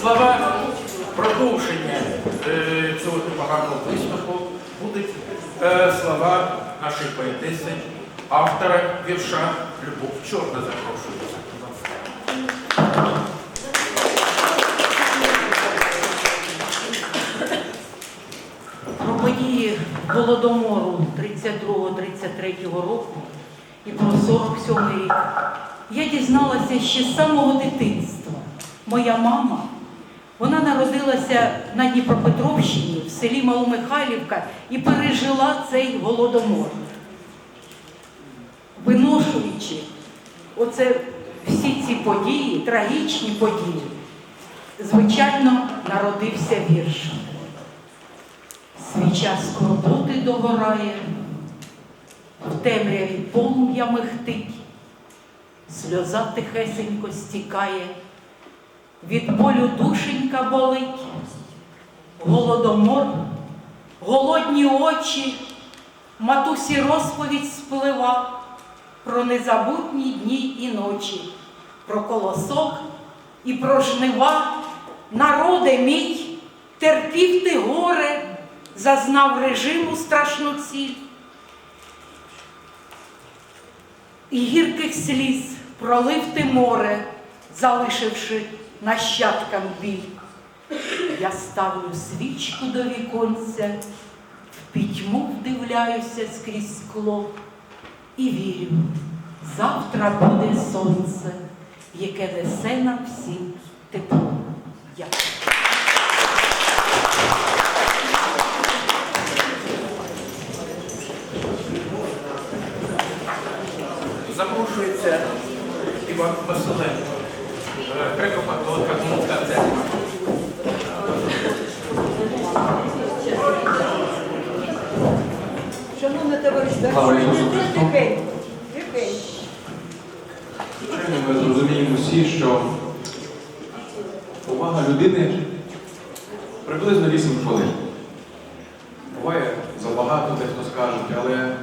Слова продовження е, цього непоганого виступу будуть е, слова нашої поетеси, автора вірша Любов Чорна запрошується. Про події Голодомору 32-33 року і про 47 рік я дізналася ще з самого дитинства. Моя мама, вона народилася на Дніпропетровщині в селі Маломихайлівка і пережила цей голодомор. Виношуючи оце всі ці події, трагічні події, звичайно, народився вірш. Свіча скорботи догорає, в темряві полум'я михтить, сльоза тихесенько стікає, від болю душенька болить, голодомор, голодні очі, матусі розповідь сплива про незабутні дні і ночі, про колосок і про жнива, народе мій, терпів ти горе, зазнав режиму страшну ціль. І гірких сліз пролив ти море, залишивши нащадкам біль. Я ставлю свічку до віконця, в пітьму вдивляюся скрізь скло і вірю, завтра буде сонце, яке несе нам всім тепло. Дякую. Запрошується Іван Василенко, е, Греко-католицька церква. Шановне тихенько, тихенько. Звичайно, ми зрозуміємо всі, що увага людини приблизно 8 хвилин. Буває забагато, дехто скажуть, але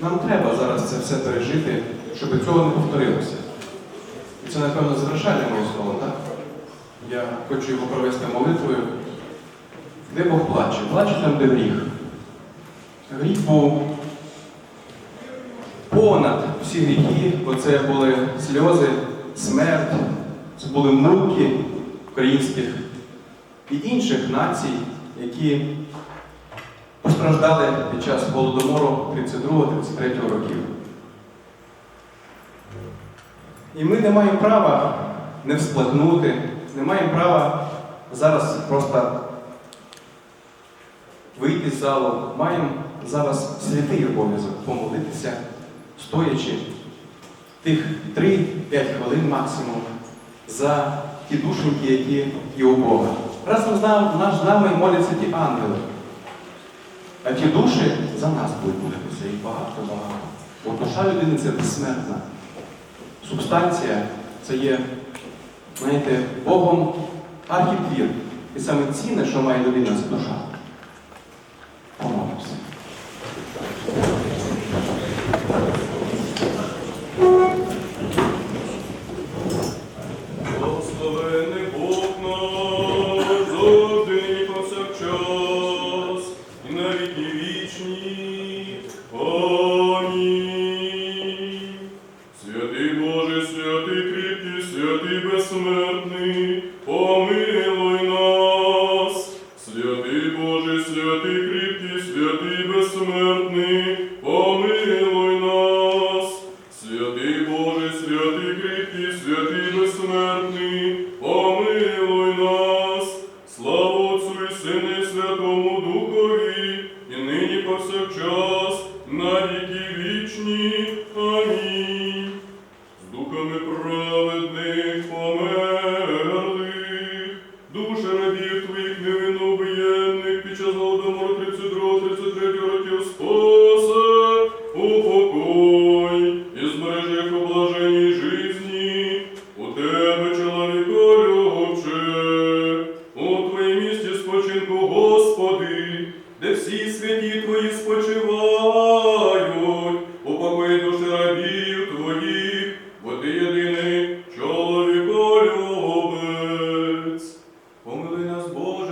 нам треба зараз це все пережити, повторилося. І це, напевно, завершальне моє слово, так? Я хочу його провести молитвою. Де Бог плаче? Плаче там, де гріх. Гріх був понад всі гріхи, бо це були сльози, смерть, це були муки українських і інших націй, які постраждали під час голодомору 32-33 років. І ми не маємо права не всплакнути, не маємо права зараз просто вийти з залу. Маємо зараз святий обов'язок помолитися, стоячи тих 3-5 хвилин максимум за ті душеньки, які є у Бога. Разом з нами, моляться ті ангели. А ті душі за нас будуть молитися і багато-багато. Бо душа людини це безсмертна. Субстанція це є, знаєте, Богом архітвір. І саме цінне, що має людина, це душа. Помолимося. вічні. помилуй нас, Боже.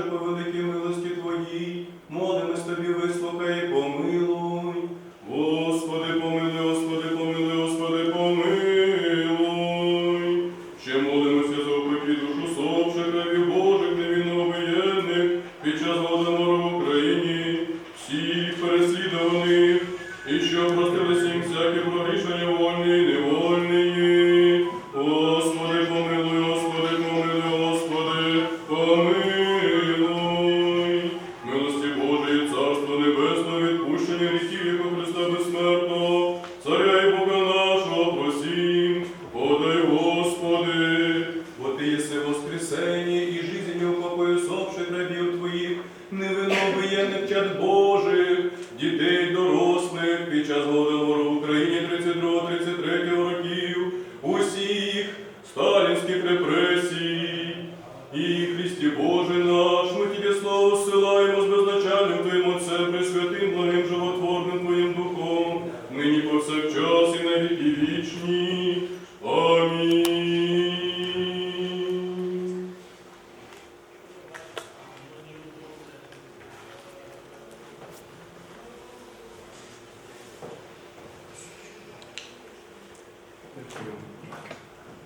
Jésus.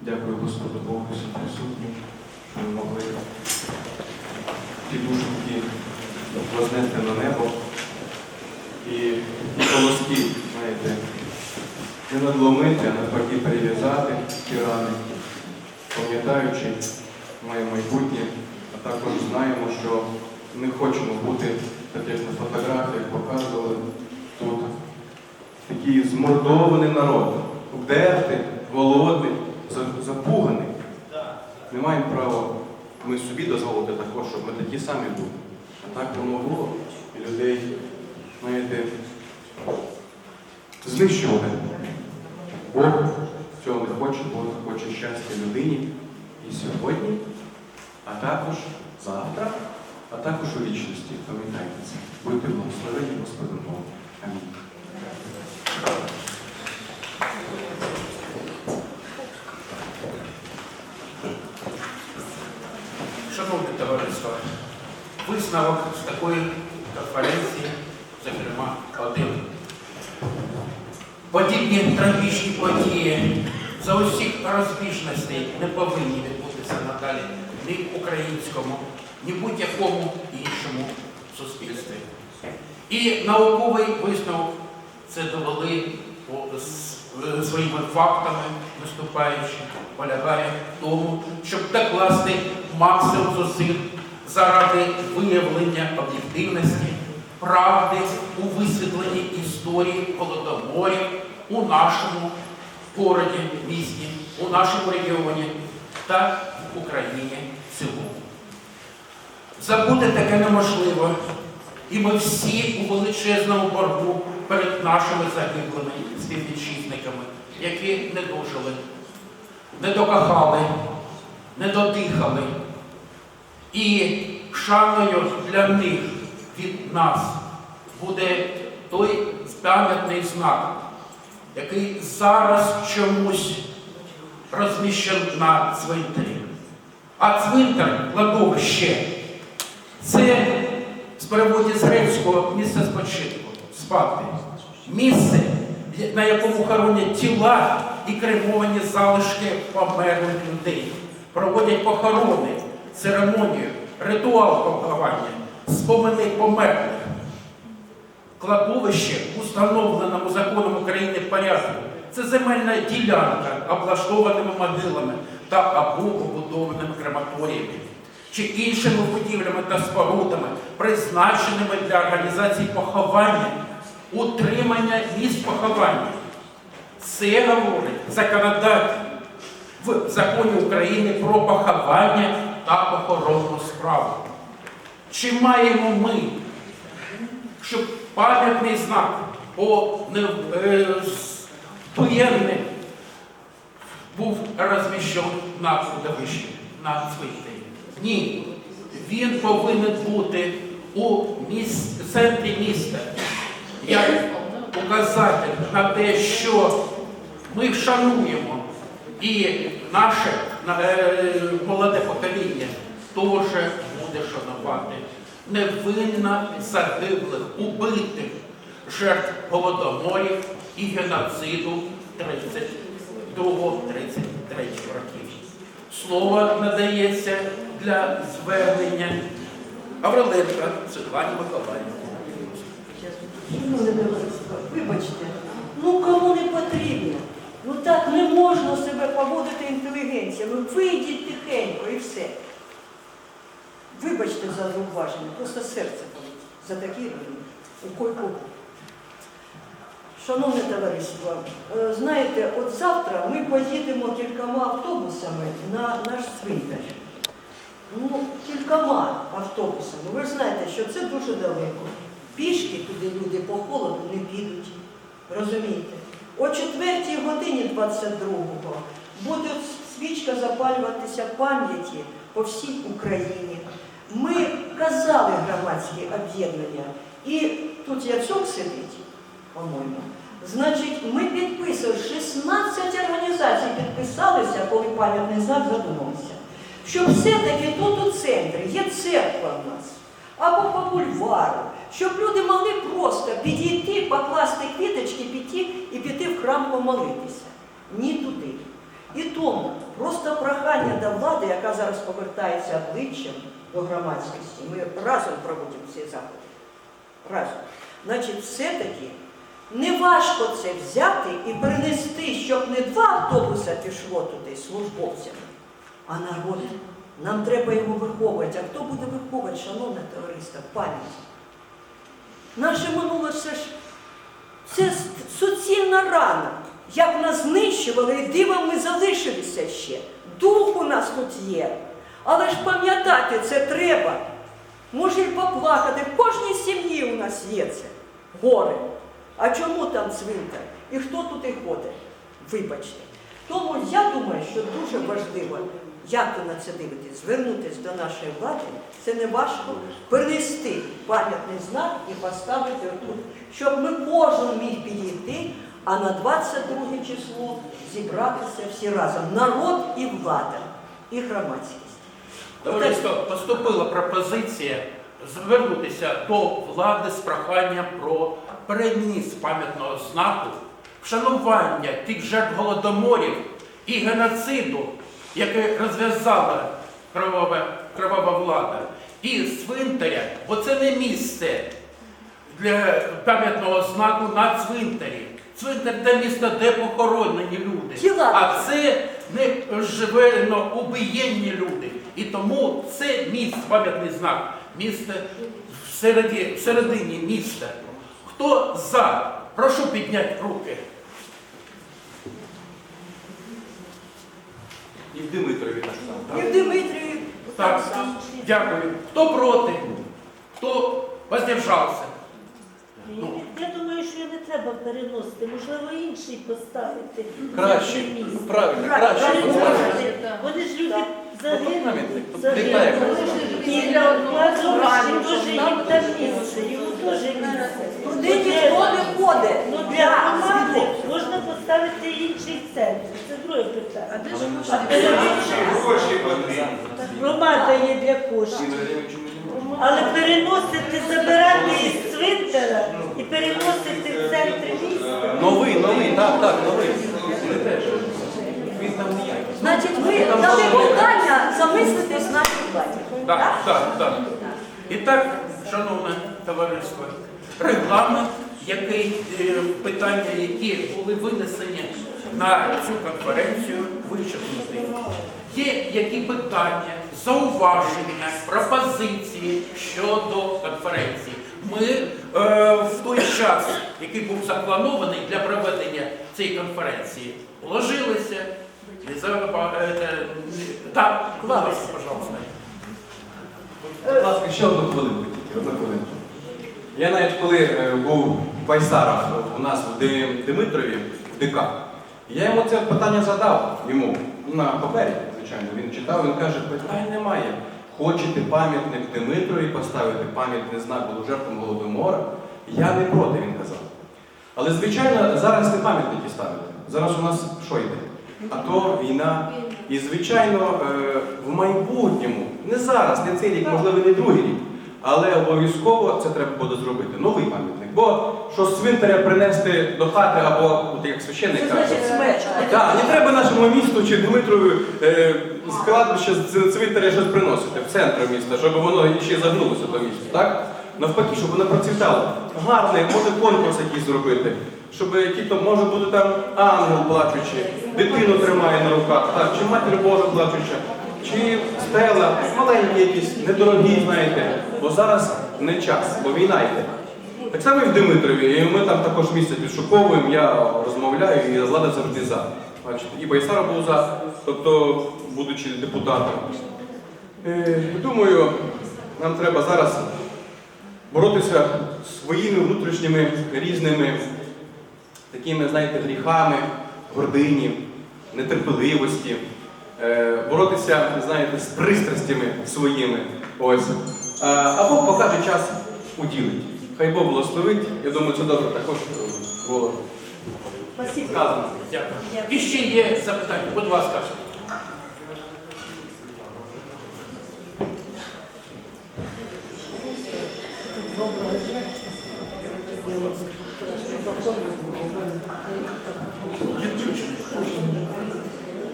Дякую. Господу Богу, всім присутнім, що ми могли ті душеньки вознести на небо. І ті знаєте, не надломити, а навпаки прив'язати ті рани, пам'ятаючи моє майбутнє, а також знаємо, що не хочемо бути, так як на фотографіях показували тут, такий змордований народ, обдертий, голодний, запуганий. Не маємо права ми собі дозволити також, щоб ми такі самі були. А так воно було. І людей, знаєте, знищували. Бог цього не хоче, Бог хоче щастя людині і сьогодні, а також завтра, а також у вічності. Пам'ятайте це. Будьте благословені Господом Богом. Амінь. Шановне товариство, висновок з такої конференції, зокрема, один. Подібні трагічні події за усіх розбіжностей не повинні відбутися надалі ні українському, ні будь-якому іншому суспільстві. І науковий висновок це довели е, своїми фактами, виступаючи, полягає в тому, щоб докласти максимум зусиль заради виявлення об'єктивності, правди у висвітленні історії голодоморів у нашому городі, місті, у нашому регіоні та в Україні в цілому. Забути таке неможливо. І ми всі у величезному боргу перед нашими загиблими співвітчизниками, які не дожили, не докохали, не додихали. І шаною для них від нас буде той пам'ятний знак, який зараз чомусь розміщений на цвинтарі. А цвинтар кладовище це з переводі з грецького місце спочинку, спати. Місце, на якому хоронять тіла і кремовані залишки померлих людей. Проводять похорони, церемонію, ритуал поховання, спомини померлих. Кладовище установленому законом України порядку. Це земельна ділянка, облаштованими могилами та або побудованими крематоріями чи іншими будівлями та спорудами, призначеними для організації поховання, утримання місць поховання. Це говорить законодатель в законі України про поховання та похоронну справу. Чи маємо ми, щоб пам'ятний знак по е, воєнний був розміщений на кладовищі, на цвинтарі? Ні. Він повинен бути у міс- центрі міста як указатель на те, що ми вшануємо і наше молоде покоління теж буде шанувати невинно загиблих, убитих жертв голодоморів і геноциду 32-33 років. Слово надається для звернення Авриленка Світлані Миколаївні. Вибачте, ну кому не потрібно. Ну так не можна себе поводити інтелігенція. Ну вийдіть тихенько і все. Вибачте за зауваження, просто серце болить за такі. У койку. Шановне товариство, е, знаєте, от завтра ми поїдемо кількома автобусами на наш цвинтар. Ну, кількома автобусами. Ви ж знаєте, що це дуже далеко. Пішки туди люди по холоду не підуть. Розумієте? О 4 годині 22-го буде свічка запалюватися пам'яті по всій Україні. Ми казали громадські об'єднання, і тут Яцок сидить, по-моєму. Значить, ми підписували 16 організацій підписалися, коли пам'ятний знак, задумалися. Що все-таки тут у центрі є церква в нас, або по бульвару, щоб люди могли просто підійти, покласти квіточки, піти і піти в храм помолитися. Ні туди. І тому просто прохання до влади, яка зараз повертається обличчям до громадськості, ми разом проводимо ці заходи. Разом. Значить, все-таки не важко це взяти і перенести, щоб не два автобуси пішло туди службовцями, а народ. Нам треба його виховувати. А хто буде виховувати, шановне товариство, пам'ять? Наше минуле все ж це суцільна рана. Як нас знищували, і дивом ми залишилися ще. Дух у нас тут є. Але ж пам'ятати це треба. Може й поплакати. В кожній сім'ї у нас є це. Горе. А чому там цвинтар? І хто туди ходить? Вибачте. Тому я думаю, що дуже важливо, як ви на це дивитесь, звернутися до нашої влади, це не важко. Перенести пам'ятний знак і поставити тут, щоб ми кожен міг підійти, а на 22 число зібратися всі разом. Народ і влада, і громадськість. Товариство, поступила пропозиція звернутися до влади з проханням про переніс пам'ятного знаку, вшанування тих жертв голодоморів і геноциду, яке розв'язала кровава, кровава влада, і цвинтаря, бо це не місце для пам'ятного знаку на цвинтарі. Цвинтар це місто, де похоронені люди. А це не живельно убиєнні люди. І тому це місце, пам'ятний знак, місце всередині, всередині міста. Хто за? Прошу підняти руки. І в Димитрові так само. І в Дмитрії Так, так дякую. Хто проти? Хто воздержався? Ну. Я думаю, що не треба переносити, можливо, інший поставити. Краще, на місце. правильно, краще. Переносити. Вони ж люди загинули. пам'ятник, тут загинули. літає. І Лазович теж їм там місце, йому теж місце. Туди ніхто не ходить. Ну для громади можна поставити інший центр. Це друге питання. Гроші потрібні. Громада є для коштів. Але переносити, забирати із цвинтара і переносити в центр міста. Новий, новий, так, так, новий. Значить, ви дали питання замислитись нашій владі. Так, так, так. І так, шановне товариство, регламент, який, е, питання, які були винесені на цю конференцію, вичерпнутий. Є які питання, зауваження, пропозиції щодо конференції. Ми е, в той час, який був запланований для проведення цієї конференції, вложилися. Е, е, не- Так, будь ласка, пожалуйста. Будь ласка, ще одну хвилинку тільки, одну хвилинку. Я навіть коли е, був в Байсарах у нас в Димитрові, в ДК, я йому це питання задав йому на папері, звичайно, він читав, він каже, питань немає. Хочете пам'ятник Димитрові поставити пам'ятний знак було жертвам Голодомора? Я не проти, він казав. Але, звичайно, зараз не пам'ятники ставити. Зараз у нас що йде? А то війна. І, звичайно, е, в майбутньому, не зараз, не цей рік, можливо, не другий рік, але обов'язково це треба буде зробити. Новий пам'ятник. Бо що з цвинтаря принести до хати або от як священник Це каже. значить смерть. Так, не треба нашому місту чи Дмитрові е, з кладбища з цвинтаря щось приносити в центр міста, щоб воно ще загнулося до міста. Так? Навпаки, щоб воно процвітало. Гарний, може конкурс якийсь зробити. Щоб який то може бути там ангел плачучи, дитину тримає на руках, так, чи матір Божа плачуча, чи стела, маленькі якісь, недорогі, знаєте. Бо зараз не час, бо війна йде. Так само і в Димитрові, і ми там також місце підшуковуємо, я розмовляю, і влада завжди за. Бачите, і Байсара був за, тобто, будучи депутатом. Е, Думаю, нам треба зараз боротися своїми внутрішніми різними такими, знаєте, гріхами, гордині, нетерпеливості, Е, боротися, знаєте, з пристрастями своїми. Ось. Е, а Бог покаже час уділить. Хай Бог благословить. Я думаю, це добре також е, було сказано. Дякую. І ще є запитання. Будь ласка.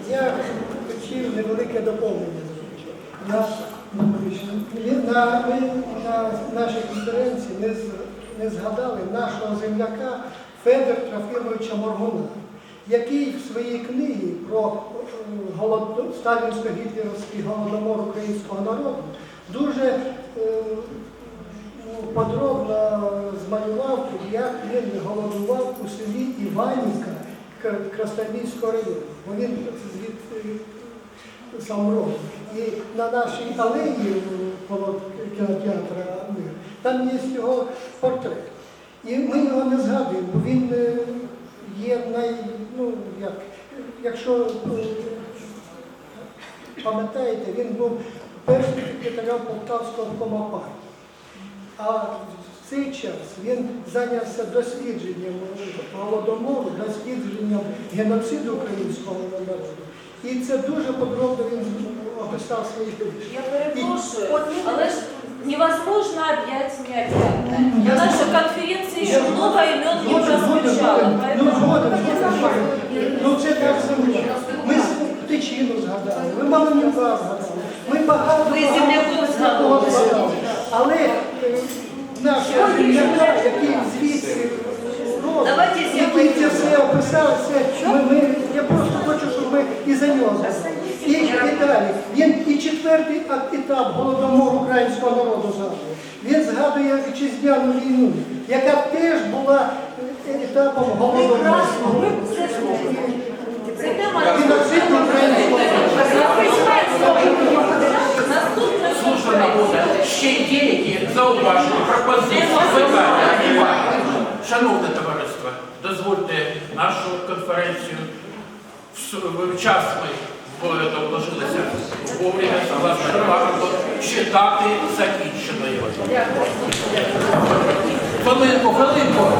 Я хотів невелике доповнення. На, ми на нашій конференції не, не згадали нашого земляка Федора Трофимовича Моргуна, який в своїй книгі про е, голод... сталінсько-гітлерівський голодомор українського народу дуже е, ну, подробно змалював, як він голодував у селі Іванівка К- Красноармійського району. Він звідти сам родом. І на нашій алеї коло кінотеатра «Мир» там є його портрет. І ми його не згадуємо, бо він е, є най, ну, як, якщо е, пам'ятаєте, він був першим секретарем Полтавського комопартії. А в цей час він зайнявся дослідженням голодомору, дослідженням геноциду українського народу. І це дуже подробно він описав свої книжки. Я перепрошую, От, але ж невозможно объять необъятное. На нашей конференции еще много имен не прозвучало, Ну, поэтому... згоден, згоден. Ну це так земля. Ми Тичину згадали, ми Малинюка згадали, ми багато Ви багато земляку кого згадали. згадали. Але е, наш земляка, який звідси четвертий етап голодомору українського народу згадує. Він згадує вітчизняну війну, яка теж була е, етапом голодомору. Геноцид українського народу. буде. Ще є які пропозиції, питання. Шановне товариство, дозвольте нашу конференцію в е, вложилися вовремя, согласно регламенту, читати закінченою. Хвилинку, хвилинку.